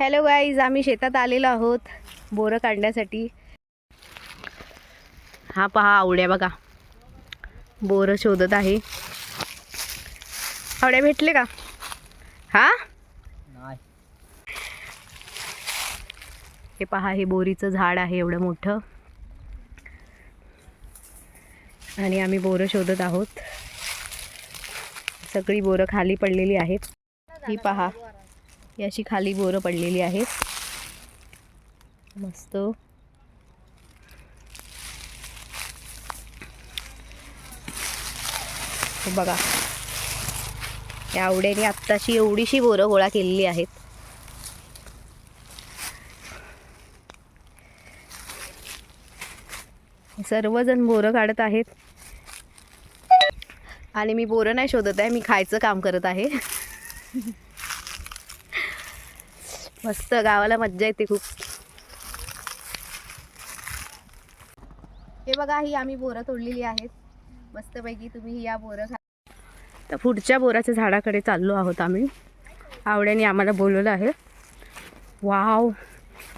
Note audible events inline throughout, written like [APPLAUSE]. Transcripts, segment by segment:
Hello guys आम्ही शेतात आलेलो आहोत बोरं काढण्यासाठी. हा पहा आवड्या बघा. बोरं शोधत आहे. आवड्या भेटले का? हा? हे पहा हे बोरीचं झाड आहे एवढं मोठं. आणि आम्ही बोरं शोधत आहोत. सगळी बोरं खाली पडलेली आहेत. ही पहा. ही अशी खाली बोरं पडलेली आहेत. मस्त. बघा. या आवड्याने आत्ताशी एवढीशी बोरं गोळा केलेली आहेत. सर्वजण बोरं काढत आहेत. आणि मी बोरं नाही शोधत आहे मी खायचं काम करत आहे. [LAUGHS] मस्त गावाला मज्जा येते खूप. हे बघा ही आम्ही बोरं तोडलेली आहेत. मस्तपैकी तुम्ही या बोरं खा तर पुढच्या बोराच्या झाडाकडे चाललो आहोत आम्ही. आवड्याने आम्हाला बोलवलं आहे. वाव.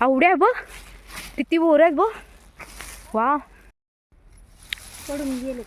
आवड्या बघ. किती बोरं आहेत बघ. वाव. पडून गेले.